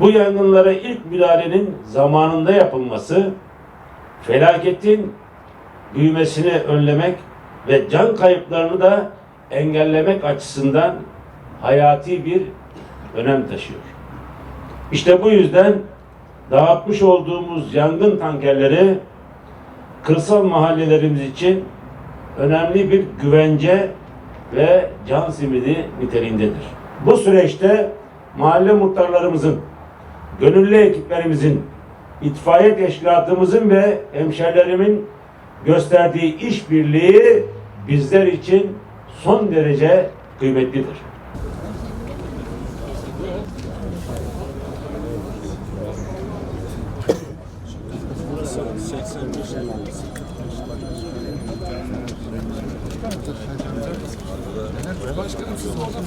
Bu yangınlara ilk müdahalenin zamanında yapılması, felaketin büyümesini önlemek ve can kayıplarını da engellemek açısından hayati bir önem taşıyor. İşte bu yüzden dağıtmış olduğumuz yangın tankerleri kırsal mahallelerimiz için önemli bir güvence ve can simidi niteliğindedir. Bu süreçte mahalle muhtarlarımızın, gönüllü ekiplerimizin, itfaiye teşkilatımızın ve hemşerilerimin gösterdiği işbirliği bizler için son derece kıymetlidir. Başkanım siz orada